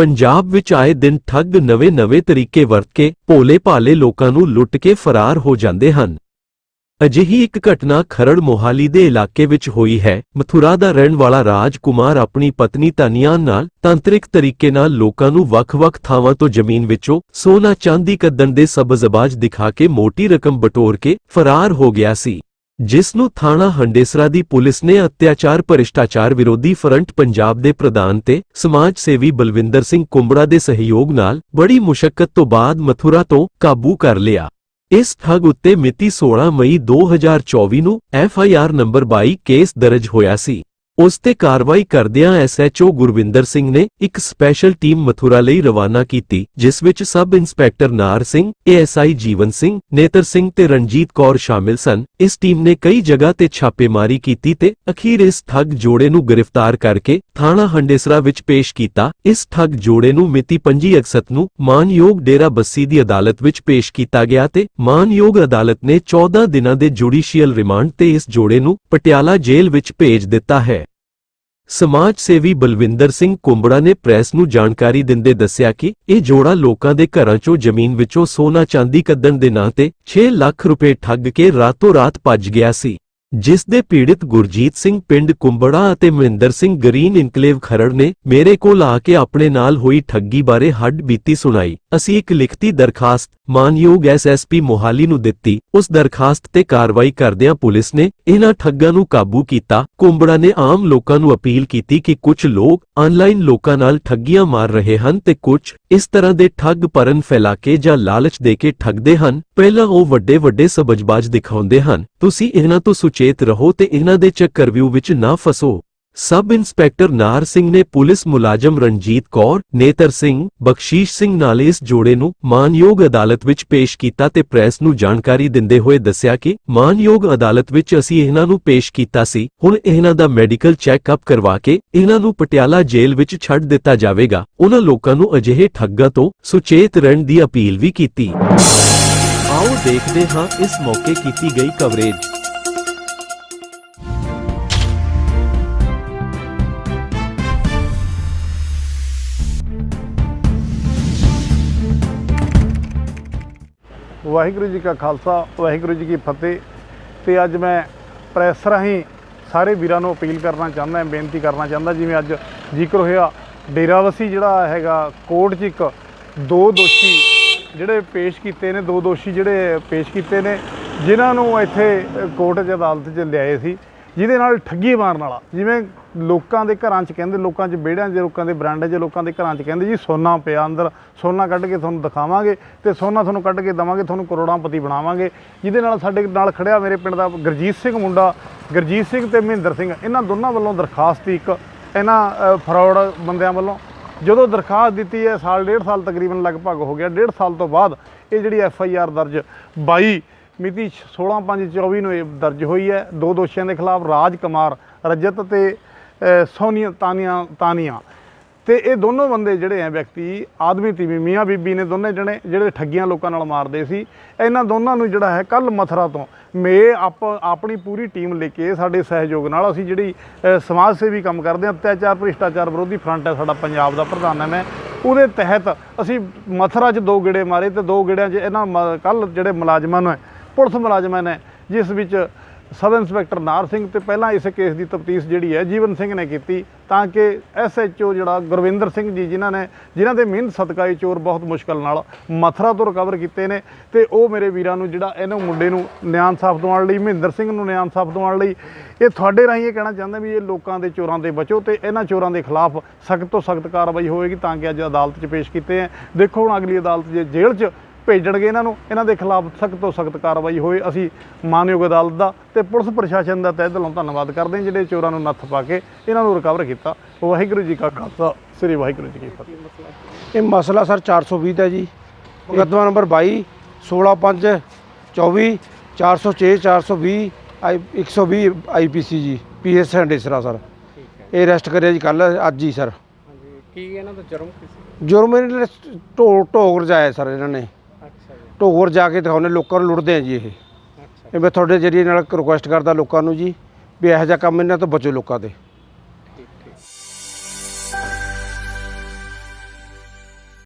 ਪੰਜਾਬ ਵਿੱਚ ਆਏ ਦਿਨ ਠੱਗ ਨਵੇਂ-ਨਵੇਂ ਤਰੀਕੇ ਵਰਤ ਕੇ ਭੋਲੇ-ਭਾਲੇ ਲੋਕਾਂ ਨੂੰ ਲੁੱਟ ਕੇ ਫਰਾਰ ਹੋ ਜਾਂਦੇ ਹਨ। ਅਜਿਹੀ ਇੱਕ ਘਟਨਾ ਖਰੜ ਮੋਹਾਲੀ ਦੇ ਇਲਾਕੇ ਵਿੱਚ ਹੋਈ ਹੈ। ਮਥੁਰਾ ਦਾ ਰਹਿਣ ਵਾਲਾ ਰਾਜ ਕੁਮਾਰ ਆਪਣੀ ਪਤਨੀ ਤਾਨੀਆ ਨਾਲ ਤੰਤਰਿਕ ਤਰੀਕੇ ਨਾਲ ਲੋਕਾਂ ਨੂੰ ਵੱਖ-ਵੱਖ ਥਾਵਾਂ ਤੋਂ ਜ਼ਮੀਨ ਵਿੱਚੋਂ ਸੋਨਾ ਚਾਂਦੀ ਕੱਦਣ ਦੇ ਸਬਜ਼ਬਾਜ਼ ਦਿਖਾ ਕੇ ਮੋਟੀ ਰਕਮ ਬਟੋਰ ਕੇ ਫਰਾਰ ਹੋ ਗਿਆ ਸੀ। ਜਿਸ ਨੂੰ ਥਾਣਾ ਹੰਡੇਸਰਾ ਦੀ ਪੁਲਿਸ ਨੇ ਅਤਿਆਚਾਰ ਭ੍ਰਿਸ਼ਟਾਚਾਰ ਵਿਰੋਧੀ ਫਰੰਟ ਪੰਜਾਬ ਦੇ ਪ੍ਰਧਾਨ ਤੇ ਸਮਾਜ ਸੇਵੀ ਬਲਵਿੰਦਰ ਸਿੰਘ ਕੁੰਬੜਾ ਦੇ ਸਹਿਯੋਗ ਨਾਲ ਬੜੀ ਮੁਸ਼ਕਲ ਤੋਂ ਬਾਅਦ ਮਥੁਰਾ ਤੋਂ ਕਾਬੂ ਕਰ ਲਿਆ। ਇਸ ਠੱਗ ਉੱਤੇ ਮਿਤੀ 16 ਮਈ 2024 ਨੂੰ F I R number 22 case ਦਰਜ ਹੋਇਆ ਸੀ। ਉਸ ਤੇ ਕਾਰਵਾਈ ਕਰਦਿਆਂ ਐਸਐਚਓ ਗੁਰਵਿੰਦਰ ਸਿੰਘ ਨੇ ਇੱਕ ਸਪੈਸ਼ਲ ਟੀਮ ਮਥੁਰਾ ਲਈ ਰਵਾਨਾ ਕੀਤੀ, ਜਿਸ ਵਿੱਚ ਸਬ ਇੰਸਪੈਕਟਰ ਨਾਰ ਸਿੰਘ ਏਐਸਆਈ ਜੀਵਨ ਸਿੰਘ, ਨੇਤਰ ਸਿੰਘ ਤੇ ਰਣਜੀਤ ਕੌਰ ਸ਼ਾਮਿਲ ਸਨ। ਇਸ ਟੀਮ ਨੇ ਕਈ ਜਗ੍ਹਾ ਤੇ ਛਾਪੇਮਾਰੀ ਕੀਤੀ ਤੇ ਅਖੀਰ ਇਸ ਠੱਗ ਜੋੜੇ ਨੂੰ ਗ੍ਰਿਫਤਾਰ ਕਰਕੇ ਥਾਣਾ ਹੰਡੇਸਰਾ ਵਿੱਚ ਪੇਸ਼ ਕੀਤਾ। ਇਸ ਠੱਗ ਜੋੜੇ ਨੂੰ ਮਿਤੀ 25 ਅਗਸਤ ਨੂੰ ਮਾਨਯੋਗ ਡੇਰਾ ਬੱਸੀ ਦੀ ਅਦਾਲਤ ਵਿੱਚ ਪੇਸ਼ ਕੀਤਾ ਗਿਆ ਤੇ ਮਾਨਯੋਗ ਅਦਾਲਤ ਨੇ 14 ਦਿਨਾਂ ਦੇ ਜੁਡੀਸ਼ੀਅਲ ਰਿਮਾਂਡ ਤੇ ਇਸ ਜੋੜੇ ਨੂੰ ਪਟਿਆਲਾ ਜੇਲ੍ਹ ਵਿੱਚ ਭੇਜ ਦਿੱਤਾ ਹੈ। ਸਮਾਜ ਸੇਵੀ ਬਲਵਿੰਦਰ ਸਿੰਘ ਕੁੰਬੜਾ ਨੇ ਪ੍ਰੈਸ ਨੂੰ ਜਾਣਕਾਰੀ ਦਿੰਦੇ ਦੱਸਿਆ ਕਿ ਇਹ ਜੋੜਾ ਲੋਕਾਂ ਦੇ ਘਰਾਂ 'ਚੋਂ ਜ਼ਮੀਨ ਵਿੱਚੋਂ ਸੋਨਾ ਚਾਂਦੀ ਕੱਢਣ ਦੇ ਨਾਂ ਤੇ 6 ਲੱਖ ਰੁਪਏ ਠੱਗ ਕੇ ਰਾਤੋਂ ਰਾਤ ਭੱਜ ਗਿਆ ਸੀ। ਜਿਸ ਦੇ ਪੀੜਿਤ ਗੁਰਜੀਤ ਸਿੰਘ ਪਿੰਡ ਕੁੰਬੜਾ ਅਤੇ ਮਹਿੰਦਰ ਸਿੰਘ ਗ੍ਰੀਨ ਇਨਕਲੇਵ ਖਰੜ ਨੇ ਮੇਰੇ ਕੋਲ ਆ ਕੇ ਆਪਣੇ ਨਾਲ ਹੋਈ ਠੱਗੀ ਬਾਰੇ ਹੱਡ ਬੀਤੀ ਸੁਣਾਈ। ਅਸੀਂ ਇੱਕ ਲਿਖਤੀ ਦਰਖਾਸਤ, ਮਾਨਯੋਗ ਐਸਐਸਪੀ ਮੋਹਾਲੀ ਨੂੰ ਦਿੱਤੀ। ਉਸ ਦਰਖਾਸਤ ਤੇ ਕਾਰਵਾਈ ਕਰਦਿਆਂ ਪੁਲਿਸ ਨੇ ਇਹਨਾਂ ਠੱਗਾਂ ਨੂੰ ਕਾਬੂ ਕੀਤਾ। ਕੁੰਬੜਾ ਨੇ ਆਮ ਲੋਕਾਂ ਨੂੰ ਅਪੀਲ ਕੀਤੀ ਕਿ ਕੁਝ ਲੋਕ ਆਨਲਾਈਨ ਲੋਕਾਂ ਨਾਲ ਠੱਗੀਆਂ ਮਾਰ ਰਹੇ ਹਨ ਤੇ ਕੁਝ ਇਸ ਤਰ੍ਹਾਂ ਦੇ ਠੱਗ ਪਰਨ ਫੈਲਾ ਕੇ ਜਾਂ ਲਾਲਚ ਦੇ ਕੇ ਠੱਗਦੇ ਹਨ। ਪਹਿਲਾਂ ਉਹ ਵੱਡੇ ਵੱਡੇ ਸਬਜਬਾਜ਼ ਦਿਖਾਉਂਦੇ ਹਨ। ਤੁਸੀਂ ਇਹਨਾਂ ਤੋਂ ਸੁਚੇਤ ਰਹੋ ਤੇ ਇਹਨਾਂ ਦੇ ਚੱਕਰਵਿਊ ਵਿੱਚ ਨਾ ਫਸੋ। ਸਬ ਇੰਸਪੈਕਟਰ ਨਾਰ ਸਿੰਘ ਨੇ ਪੁਲਿਸ ਮੁਲਾਜ਼ਮ ਰਣਜੀਤ ਕੌਰ, ਨੇਤਰ ਸਿੰਘ, ਬਖਸ਼ੀਸ਼ ਸਿੰਘ ਨਾਲ ਇਸ ਜੋੜੇ ਨੂੰ ਮਾਨਯੋਗ ਅਦਾਲਤ ਵਿੱਚ ਪੇਸ਼ ਕੀਤਾ ਤੇ ਪ੍ਰੈਸ ਨੂੰ ਜਾਣਕਾਰੀ ਦਿੰਦੇ ਹੋਏ ਦੱਸਿਆ ਕਿ ਮਾਨਯੋਗ ਅਦਾਲਤ ਵਿੱਚ ਅਸੀਂ ਇਹਨਾਂ ਨੂੰ ਪੇਸ਼ ਕੀਤਾ ਸੀ, ਹੁਣ ਇਹਨਾਂ ਦਾ ਮੈਡੀਕਲ ਚੈੱਕਅਪ ਕਰਵਾ ਕੇ ਇਹਨਾਂ ਨੂੰ ਪਟਿਆਲਾ ਜੇਲ੍ਹ ਵਿੱਚ ਛੱਡ ਦਿੱਤਾ ਜਾਵੇਗਾ। ਉਹਨਾਂ ਲੋਕਾਂ ਨੂੰ ਅਜਿਹੇ ਠੱਗਾਂ ਤੋਂ ਸੁਚੇਤ ਰਹਿਣ ਦੀ ਅਪੀਲ ਵੀ ਕੀਤੀ। ਆਓ ਦੇਖਦੇ ਹਾਂ ਇਸ ਮੌਕੇ ਕੀਤੀ ਗਈ ਕਵਰੇਜ। ਵਾਹਿਗੁਰੂ ਜੀ ਕਾ ਖਾਲਸਾ, ਵਾਹਿਗੁਰੂ ਜੀ ਕੀ ਫਤਿਹ। ਤੇ ਅੱਜ ਮੈਂ ਪ੍ਰੈਸ ਰਾਹੀਂ ਸਾਰੇ ਵੀਰਾਂ ਨੂੰ ਅਪੀਲ ਕਰਨਾ ਚਾਹੁੰਦਾ, ਬੇਨਤੀ ਕਰਨਾ ਚਾਹੁੰਦਾ, ਜਿਵੇਂ ਅੱਜ ਜ਼ਿਕਰ ਹੋਇਆ, ਡੇਰਾਵਸੀ ਜਿਹੜਾ ਹੈਗਾ ਕੋਰਟ 'ਚ ਇੱਕ ਦੋ ਦੋਸ਼ੀ ਜਿਹੜੇ ਪੇਸ਼ ਕੀਤੇ ਨੇ, ਦੋ ਦੋਸ਼ੀ ਜਿਹੜੇ ਪੇਸ਼ ਕੀਤੇ ਨੇ, ਜਿਨ੍ਹਾਂ ਨੂੰ ਇੱਥੇ ਕੋਰਟ 'ਚ ਅਦਾਲਤ 'ਚ ਲਿਆਏ ਸੀ। ਜਿਹਦੇ ਨਾਲ ਠੱਗੀ ਮਾਰਨ ਵਾਲਾ। ਜਿਵੇਂ ਲੋਕਾਂ ਦੇ ਘਰਾਂ 'ਚ ਕਹਿੰਦੇ, ਲੋਕਾਂ 'ਚ ਵਿਹੜਿਆਂ 'ਚ, ਲੋਕਾਂ ਦੇ ਬਰਾਂਡੇ 'ਚ, ਲੋਕਾਂ ਦੇ ਘਰਾਂ 'ਚ ਕਹਿੰਦੇ, ਜੀ ਸੋਨਾ ਪਿਆ ਅੰਦਰ, ਸੋਨਾ ਕੱਢ ਕੇ ਤੁਹਾਨੂੰ ਦਿਖਾਵਾਂਗੇ ਤੇ ਸੋਨਾ ਤੁਹਾਨੂੰ ਕੱਢ ਕੇ ਦਵਾਂਗੇ, ਤੁਹਾਨੂੰ ਕਰੋੜਾਂਪਤੀ ਬਣਾਵਾਂਗੇ। ਜਿਹਦੇ ਨਾਲ ਸਾਡੇ ਨਾਲ ਖੜਿਆ ਮੇਰੇ ਪਿੰਡ ਦਾ ਗੁਰਜੀਤ ਸਿੰਘ ਮੁੰਡਾ, ਗੁਰਜੀਤ ਸਿੰਘ ਤੇ ਮਹਿੰਦਰ ਸਿੰਘ। ਇਹਨਾਂ ਦੋਨਾਂ ਵੱਲੋਂ ਦਰਖਾਸਤ ਸੀ ਇੱਕ, ਇਹਨਾਂ ਫਰਾਡ ਬੰਦਿਆਂ ਵੱਲੋਂ। ਜਦੋਂ ਦਰਖਾਸਤ ਦਿੱਤੀ ਹੈ, ਸਾਲ, ਡੇਢ ਸਾਲ ਤਕਰੀਬਨ ਲਗਭਗ ਹੋ ਗਿਆ। ਡੇਢ ਸਾਲ ਤੋਂ ਬਾਅਦ ਇਹ ਜਿਹੜੀ ਐਫ ਆਈ ਆਰ ਦਰਜ 22 ਮਿਤੀ 16/5/24 ਨੂੰ ਇਹ ਦਰਜ ਹੋਈ ਹੈ। ਦੋ ਦੋਸ਼ੀਆਂ ਦੇ ਖਿਲਾਫ ਰਾਜ ਕੁਮਾਰ ਰਜਤ ਤੇ ਸੋਨੀਆ ਤਾਨੀਆਂ ਤਾਨੀਆਂ। ਤੇ ਇਹ ਦੋਨੋਂ ਬੰਦੇ ਜਿਹੜੇ ਆ ਵਿਅਕਤੀ, ਆਦਮੀ ਤੀਵੀਂ ਮੀਆਂ ਬੀਬੀ ਨੇ ਦੋਨੇ ਜਣੇ, ਜਿਹੜੇ ਠੱਗੀਆਂ ਲੋਕਾਂ ਨਾਲ ਮਾਰਦੇ ਸੀ। ਇਹਨਾਂ ਦੋਨਾਂ ਨੂੰ ਜਿਹੜਾ ਹੈ ਕੱਲ ਮਥਰਾ ਤੋਂ ਮੇ ਆਪ, ਆਪਣੀ ਪੂਰੀ ਟੀਮ ਲੈ ਕੇ ਸਾਡੇ ਸਹਿਯੋਗ ਨਾਲ ਅਸੀਂ ਜਿਹੜੀ ਸਮਾਜ ਸੇਵੀ ਕੰਮ ਕਰਦੇ ਹਾਂ, ਅਤਿਆਚਾਰ, ਭ੍ਰਿਸ਼ਟਾਚਾਰ ਵਿਰੋਧੀ ਫਰੰਟ ਹੈ ਸਾਡਾ ਪੰਜਾਬ ਦਾ ਪ੍ਰਧਾਨ ਹੈ ਮੈਂ। ਉਹਦੇ ਤਹਿਤ ਅਸੀਂ ਮਥਰਾ 'ਚ ਦੋ ਗੇੜੇ ਮਾਰੇ ਤੇ ਦੋ ਗੇੜਿਆਂ 'ਚ ਇਹਨਾਂ ਕੱਲ ਜਿਹੜੇ ਮੁਲਾਜ਼ਮਾਂ ਨੂੰ ਪੁਲਿਸ ਮੁਲਾਜ਼ਮਾਂ ਨੇ, ਜਿਸ ਵਿੱਚ ਸਬ ਇੰਸਪੈਕਟਰ ਨਾਰ ਸਿੰਘ ਤੇ ਪਹਿਲਾਂ ਇਸ ਕੇਸ ਦੀ ਤਫਤੀਸ਼ ਜਿਹੜੀ ਹੈ, ਜੀਵਨ ਸਿੰਘ ਨੇ ਕੀਤੀ, ਤਾਂ ਕਿ ਐਸਐਚਓ ਜਿਹੜਾ ਗੁਰਵਿੰਦਰ ਸਿੰਘ ਜੀ, ਜਿਨ੍ਹਾਂ ਨੇ, ਜਿਨ੍ਹਾਂ ਦੇ ਮਿਹਨਤ ਸਦਕਾ ਇਹ ਚੋਰ ਬਹੁਤ ਮੁਸ਼ਕਲ ਨਾਲ ਮਥਰਾ ਤੋਂ ਰਿਕਵਰ ਕੀਤੇ ਨੇ, ਤੇ ਉਹ ਮੇਰੇ ਵੀਰਾਂ ਨੂੰ ਜਿਹੜਾ ਇਹਨੂੰ ਮੁੰਡੇ ਨੂੰ ਨਿਆਂ ਸਾਫ਼ ਦਿਵਾਉਣ ਲਈ, ਮਹਿੰਦਰ ਸਿੰਘ ਨੂੰ ਨਿਆਂ ਸਾਫ਼ ਦਿਵਾਉਣ ਲਈ, ਇਹ ਤੁਹਾਡੇ ਰਾਹੀਂ ਇਹ ਕਹਿਣਾ ਚਾਹੁੰਦਾ ਵੀ ਇਹ ਲੋਕਾਂ ਦੇ ਚੋਰਾਂ ਦੇ ਬਚੋ ਤੇ ਇਹਨਾਂ ਚੋਰਾਂ ਦੇ ਖਿਲਾਫ ਸਖਤ ਤੋਂ ਸਖਤ ਕਾਰਵਾਈ ਹੋਏਗੀ ਤਾਂ ਕਿ ਅੱਜ ਅਦਾਲਤ 'ਚ ਪੇਸ਼ ਕੀਤੇ ਹੈ। ਦੇਖੋ ਹੁਣ ਅਗਲੀ ਅਦਾਲਤ ਜੇ ਜੇਲ੍ਹ 'ਚ ਭੇਜਣਗੇ ਇਹਨਾਂ ਨੂੰ ਇਹਨਾਂ ਦੇ ਖਿਲਾਫ ਸਖਤ ਤੋਂ ਸਖਤ ਕਾਰਵਾਈ ਹੋਏ ਅਸੀਂ ਮਾਨਯੋਗ ਅਦਾਲਤ ਦਾ ਤੇ ਪੁਲਿਸ ਪ੍ਰਸ਼ਾਸਨ ਦਾ ਤਹਿ ਦਿਲੋਂ ਧੰਨਵਾਦ ਕਰਦੇ ਹਾਂ ਜਿਹੜੇ ਚੋਰਾਂ ਨੂੰ ਨੱਥ ਪਾ ਕੇ ਇਹਨਾਂ ਨੂੰ ਰਿਕਵਰ ਕੀਤਾ। ਵਾਹਿਗੁਰੂ ਜੀ ਕਾ ਖਾਲਸਾ ਸ੍ਰੀ ਵਾਹਿਗੁਰੂ ਜੀ ਕੀ ਫਤਿਹ। ਇਹ ਮਸਲਾ ਸਰ 420 ਦਾ ਜੀ। ਮੁਕੱਦਮਾ ਨੰਬਰ 22 165 24 406 420 ਆਈ 120 ਆਈਪੀਸੀ ਜੀ ਪੀਐਸ ਹੰਡੇਸਰਾ ਸਰ। ਇਹ ਅਰੈਸਟ ਕਰਿਆ ਜੀ ਕੱਲ ਅੱਜ ਹੀ ਸਰ। ਹਾਂਜੀ ਕੀ ਇਹਨਾਂ ਦਾ ਜਰਮ ਕੀ ਸੀ? ਜੁਰਮ ਇਹਨਾਂ ਨੇ ਢੋ ਢੋਗਰ ਜਾਇਆ ਸਰ ਇਹਨਾਂ ਨੇ। ਢੋਗਰ ਜਾ ਕੇ ਦਿਖਾਉਣੇ ਲੋਕਾਂ ਨੂੰ ਲੁੱਟਦੇ ਆ ਜੀ ਇਹ। ਅੱਛਾ। ਇਹ ਮੈਂ ਤੁਹਾਡੇ ਜਰੀਏ ਨਾਲ ਰਿਕੁਐਸਟ ਕਰਦਾ ਲੋਕਾਂ ਨੂੰ ਜੀ ਵੀ ਇਹੋ ਜਿਹਾ ਕੰਮ ਇਹਨਾਂ ਤੋਂ ਬਚੋ ਲੋਕਾਂ ਦੇ।